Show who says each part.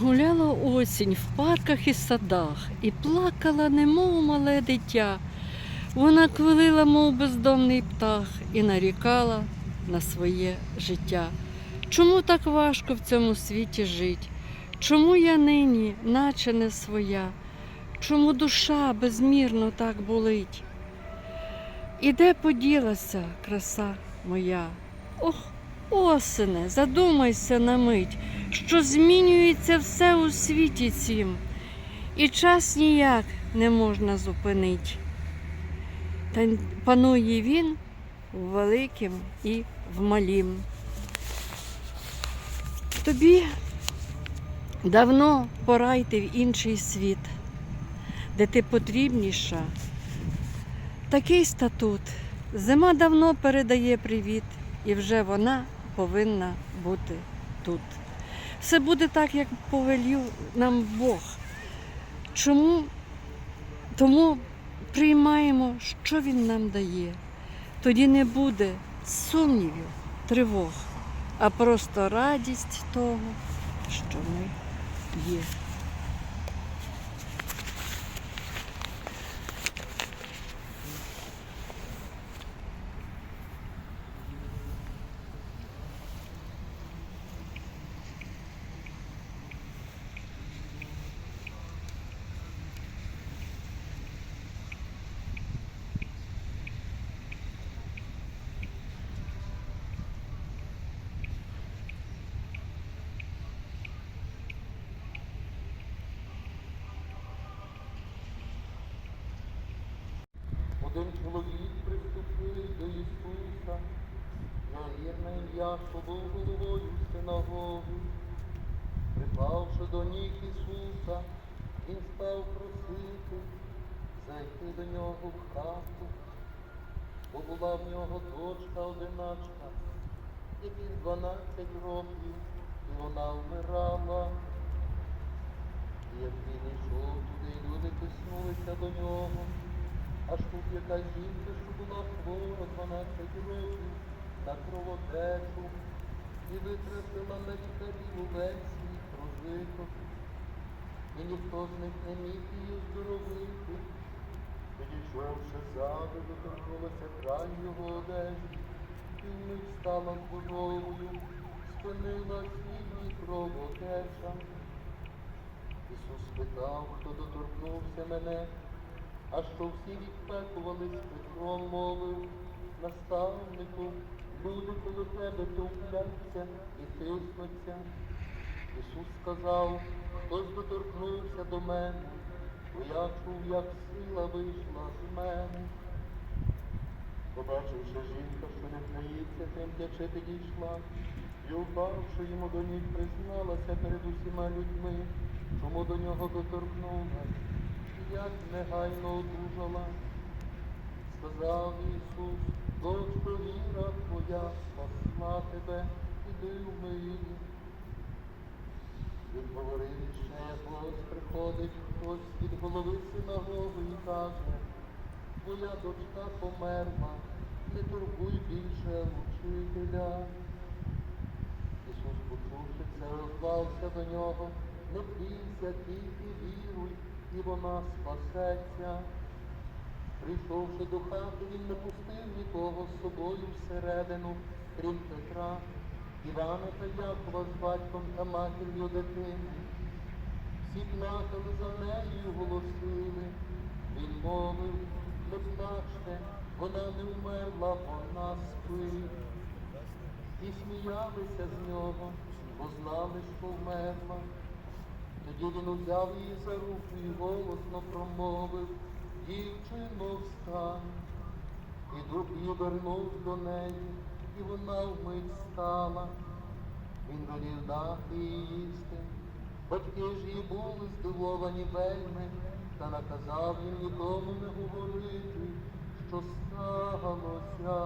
Speaker 1: Гуляла осінь в парках і садах і плакала, немов мале дитя. Вона квилила, мов бездомний птах, і нарікала на своє життя. Чому так важко в цьому світі жить? Чому я нині, наче не своя? Чому душа безмірно так болить? І де поділася краса моя? Ох, осене, задумайся на мить, що змінюється все у світі цім, і час ніяк не можна зупинить. Та панує він великим і в малім. Тобі давно пора йти в інший світ, де ти потрібніша. Такий статут. Зима давно передає привіт, і вже вона повинна бути тут. Все буде так, як повелів нам Бог. Чому? Тому приймаємо, що Він нам дає. Тоді не буде сумнівів, тривог, а просто радість того, що ми є.
Speaker 2: Один чоловік приступив до Ісуса, на вірне ім'я, що був головою синагоги. Припавши до ніг Ісуса, він став просити, зайти до нього в хату, бо була в нього дочка одиначка, якій 12 років, і вона вмирала. І як він йшов туди, люди тиснулися до нього. Аж тут якась жінка, що була хвора 12 років на кровотечу, і витратила на лікарів увесь свій прожиток. І ніхто з них не міг її оздоровити. Підійшовши ззаду, доторкнулася край його одежі, і вмить стала здоровою, спинила свій кровотеча. Ісус спитав, хто доторкнувся мене, а що всі відпекувались Петром мовив, наставнику, люди коло тебе товпляться і тиснуться. Ісус сказав, хтось доторкнувся до мене, бо я чув, як сила вийшла з мене. Побачивши жінка, що не боїться, тим тяче підійшла, і упавши йому до ніг, призналася перед усіма людьми, чому до нього доторкнулась як негайно одужала, сказав Ісус, дочко віра твоя, спасла тебе, іди вмий. Він говорив ще, як приходить хтось від голови синагоги і каже, твоя дочка померла, не турбуй більше учителя. Ісус, почувши це, розвався до нього, не бійся, тільки віруй, і вона спасеться. Прийшовши до хати, він не пустив нікого з собою всередину, крім Петра, Івана та Якова з батьком та матір'ю дитини. Всі плакали за нею голосили. Він мовив, не плачте, вона не вмерла, вона спить. І сміялися з нього, бо знали, що вмерла. Тоді він узяв її за руку і голосно промовив, дівчино, встань. І дух її вернув до неї, і вона вмить стала. Він велів дати їсти. Батьки ж її були здивовані вельми, та наказав їм нікому не говорити, що сталося.